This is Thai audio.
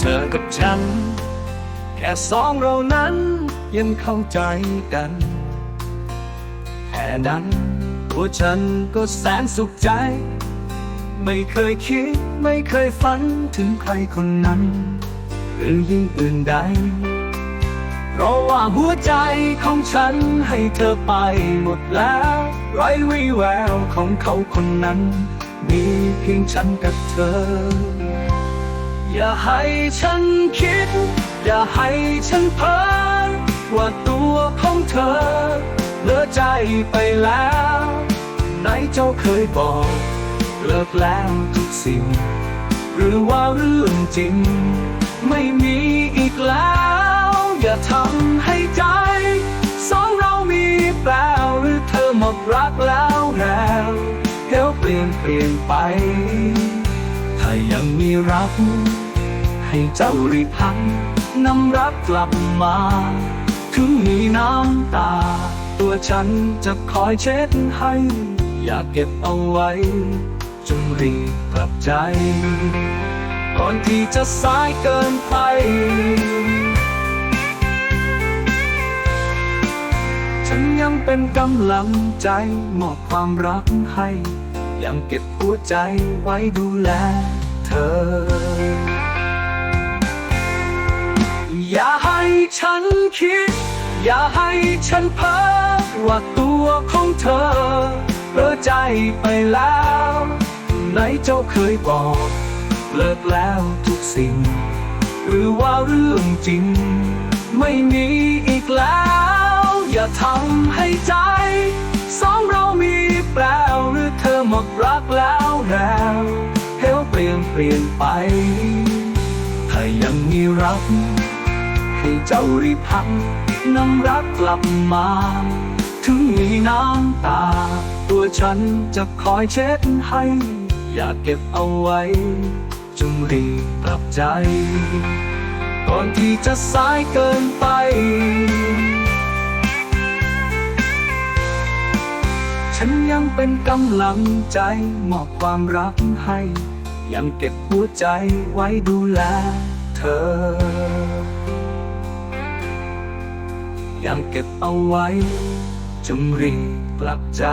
เธอกับฉัน แค่สองเรานั้นยังเข้าใจกัน แค่นั้นตัวฉันก็แสนสุขใจ ไม่เคยคิดไม่เคยฝันถึงใครคนนั้น หรือยิ่งอื่นใด เพราะว่าหัวใจของฉันให้เธอไปหมดแล้ว ไร้วิแววของเขาคนนั้น มีเพียงฉันกับเธอ อย่าให้ฉันคิด อย่าให้ฉันเพ้อว่าตัวของเธอเลอใจไปแล้วไหนเจ้าเคยบอกเลิกแล้วทุกสิ่ง หรือว่าเรื่องจริง ไม่มีอีกแล้ว อย่าทำให้ใจ สองเรามีแปลหรือเธอหมดรักแล้วแล้วเดี๋ยวเปลี่ยนเปลี่ยนไป ถ้ายังมีรัก ให้เจ้ารีบพันนำรักกลับมา ถึงมีน้ำตา ตัวฉันจะคอยเช็ดให้ อยากเก็บเอาไว้ จงรีบกลับใจ ก่อนที่จะสายเกินไปฉันยังเป็นกำลังใจมอบความรักให้ ยังเก็บหัวใจไว้ดูแลเธอ ฉันคิด อย่าให้ฉันเพ้อว่าตัวของเธอเลิกใจไปแล้ว ไหนเจ้าเคยบอก เลิกแล้วทุกสิ่ง หรือว่าเรื่องจริง ไม่มีอีกแล้ว อย่าทำให้ใจ สองเรามีแปลวหรือเธอหมดรักแล้วแล้วเฮวเปลี่ยนเปลี่ยนไป ถ้ายังมีรัก ให้เจ้ารีบพักนำรักกลับมา ถึงมีน้ำตา ตัวฉันจะคอยเช็ดให้ อยากเก็บเอาไว้ จงรีบกลับใจ ก่อนที่จะสายเกินไป ฉันยังเป็นกำลังใจมอบความรักให้ ยังเก็บหัวใจไว้ดูแลเธอ ยังเก็บเอาไว้จงรีบกลับใจ